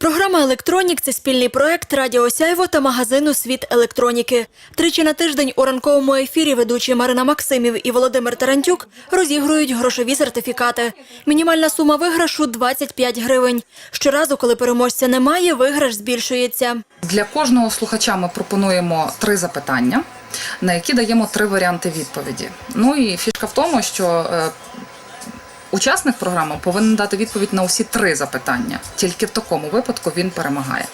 Програма Електронік це спільний проект Радіо Сяйво та магазину Світ електроніки. Тричі на тиждень у ранковому ефірі ведучі Марина Максимів і Володимир Тарантюк розігрують грошові сертифікати. Мінімальна сума виграшу 25 гривень. Щоразу, коли переможця немає, виграш збільшується. Для кожного слухача ми пропонуємо три запитання, на які даємо три варіанти відповіді. Ну і фішка в тому, що е, учасник програми повинен дати відповідь на усі три запитання. Тільки в такому випадку він перемагає.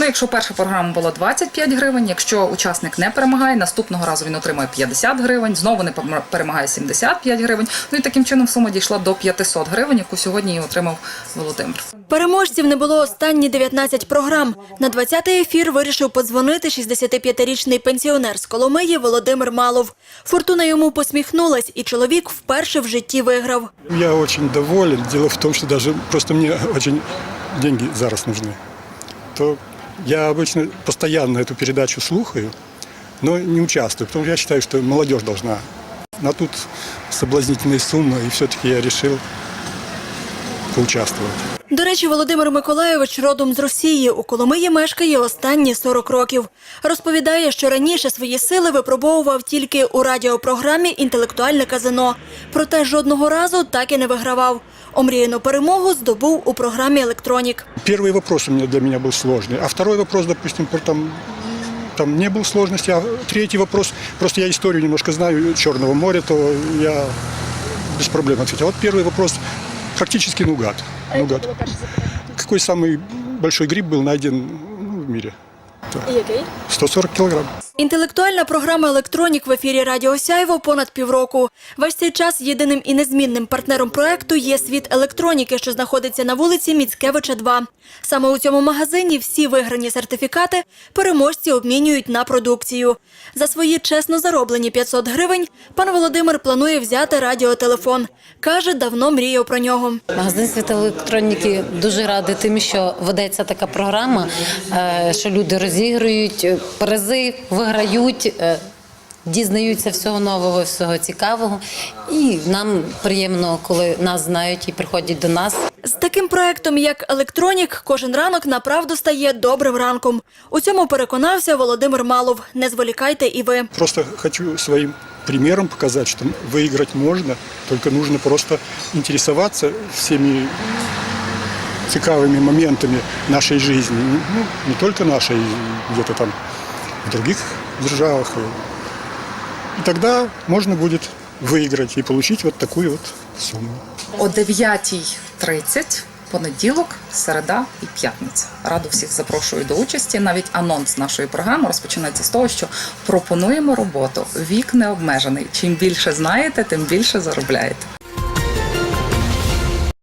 Ну, якщо перша програма була 25 гривень, якщо учасник не перемагає, наступного разу він отримує 50 гривень, знову не перемагає 75 гривень. Ну і таким чином сума дійшла до 500 гривень, яку сьогодні і отримав Володимир. Переможців не було останні 19 програм. На 20-й ефір вирішив подзвонити 65-річний пенсіонер з Коломиї Володимир Малов. Фортуна йому посміхнулась, і чоловік вперше в житті виграв. Я очень доволен. Дело в том, что даже просто мне очень деньги зараз нужны. То я обычно постоянно эту передачу слухаю, но не участвую, потому что я считаю, что молодежь должна. А тут соблазнительные суммы, и все-таки я решил поучаствовать. До речі, Володимир Миколайович родом з Росії. У Коломиї мешкає останні 40 років. Розповідає, що раніше свої сили випробовував тільки у радіопрограмі Інтелектуальне казино. Проте жодного разу так і не вигравав. Омріяну перемогу здобув у програмі Електронік. Первый вопрос у меня для меня был сложный, а второй вопрос, допустим, про там, там не был сложности, а третий вопрос, просто я историю немножко знаю Черного моря, то я без проблем ответил. А вот первый вопрос практически наугад. наугад. Какой самый большой гриб был найден ну, в мире? Який? 140 килограмм. Інтелектуальна програма Електронік в ефірі Радіо Сяйво понад півроку. Весь цей час єдиним і незмінним партнером проекту є світ електроніки, що знаходиться на вулиці Міцкевича 2. Саме у цьому магазині всі виграні сертифікати переможці обмінюють на продукцію. За свої чесно зароблені 500 гривень пан Володимир планує взяти радіотелефон. Каже, давно мріяв про нього. Магазин світ електроніки дуже радий тим, що ведеться така програма, е, що люди розігрують е, призи, виграють. е, Дізнаються всього нового, всього цікавого, і нам приємно, коли нас знають і приходять до нас. З таким проектом, як Електронік, кожен ранок направду стає добрим ранком. У цьому переконався Володимир Малов. Не зволікайте і ви. Просто хочу своим примером показать, что выиграть можно, только нужно просто интересоваться всеми цікавыми моментами нашей жизни. Ну, не только нашей, где-то там в других державах. И тогда можно будет выиграть и получить вот такую вот сумму. О 9.30 понеділок, середа і п'ятниця. Раду всіх запрошую до участі. Навіть анонс нашої програми розпочинається з того, що пропонуємо роботу. Вік не обмежений. Чим більше знаєте, тим більше заробляєте.